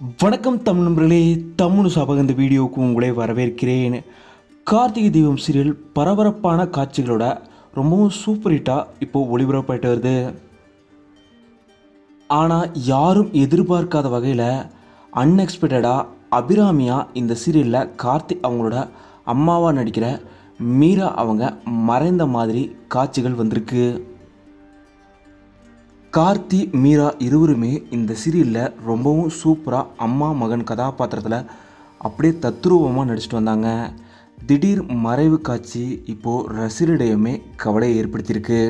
வணக்கம் தமிழ் நண்பர்களே தமிழ் சாபக இந்த வீடியோவுக்கு உங்களை வரவேற்கிறேன். கார்த்திகை தீபம் சீரியல் பரபரப்பான காட்சிகளோட ரொம்பவும் சூப்பர் ஹிட்டாக இப்போது ஒளிபரப்பாயிட்டு வருது. ஆனால் யாரும் எதிர்பார்க்காத வகையில் அன்எக்ஸ்பெக்டடாக அபிராமியா இந்த சீரியலில் கார்த்திக் அவங்களோட அம்மாவாக நடிக்கிற மீரா அவங்க மறைந்த மாதிரி காட்சிகள் வந்திருக்கு. கார்த்தி மீரா இருவருமே இந்த சீரியலில் ரொம்பவும் சூப்பராக அம்மா மகன் கதாபாத்திரத்தில் அப்படியே தத்ரூபமாக நடிச்சிட்டு வந்தாங்க. திடீர் மறைவு காட்சி இப்போது ரசிகரிடையுமே கவலையை ஏற்படுத்தியிருக்கு.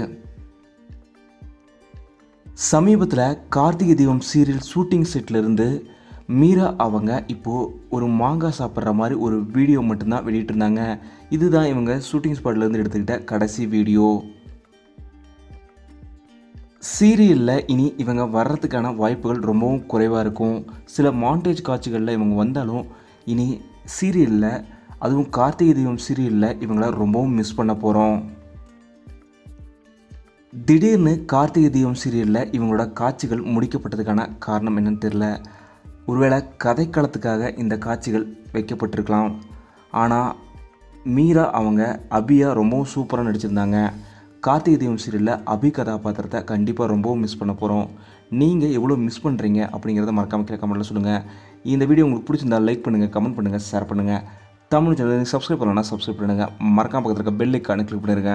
சமீபத்தில் கார்த்திகை தீபம் சீரியல் ஷூட்டிங் செட்லேருந்து மீரா அவங்க இப்போது ஒரு மாங்காய் சாப்பிட்ற மாதிரி ஒரு வீடியோ மட்டும்தான் வெளியிட்டிருந்தாங்க. இதுதான் இவங்க ஷூட்டிங் ஸ்பாட்லேருந்து எடுத்துக்கிட்ட கடைசி வீடியோ. சீரியலில் இனி இவங்க வர்றதுக்கான வாய்ப்புகள் ரொம்பவும் குறைவாக இருக்கும். சில மாண்டேஜ் காட்சிகளில் இவங்க வந்தாலும் இனி சீரியலில் அதுவும் கார்த்திகை தீபம் சீரியலில் இவங்கள ரொம்பவும் மிஸ் பண்ண போகிறோம் திடீர்னு கார்த்திகை தீபம் சீரியலில் இவங்களோட காட்சிகள் முடிக்கப்பட்டதுக்கான காரணம் என்னன்னு தெரில ஒருவேளை கதைக்களத்துக்காக இந்த காட்சிகள் வைக்கப்பட்டிருக்கலாம். ஆனால் மீரா அவங்க அபியா ரொம்பவும் சூப்பராக நடிச்சிருந்தாங்க. கார்த்திகை தீபம் சீரியலில் அபி கதாபாத்திரத்தை கண்டிப்பாக ரொம்பவும் மிஸ் பண்ண போகிறோம் நீங்கள் எவ்வளோ மிஸ் பண்ணுறீங்க அப்படிங்கிறத மறக்காமல் கீழே கமெண்ட்டில் சொல்லுங்கள் இந்த வீடியோ உங்களுக்கு பிடிச்சிருந்தா லைக் பண்ணுங்கள் கமெண்ட் பண்ணுங்கள் ஷேர் பண்ணுங்கள் தமிழ் சேனல் சப்ஸ்கிரைப் பண்ணலன்னா சப்ஸ்கிரைப் பண்ணுங்கள் மறக்காம பக்கத்தில் இருக்க பெல் ஐக்கானு கிளிக் பண்ணிருங்க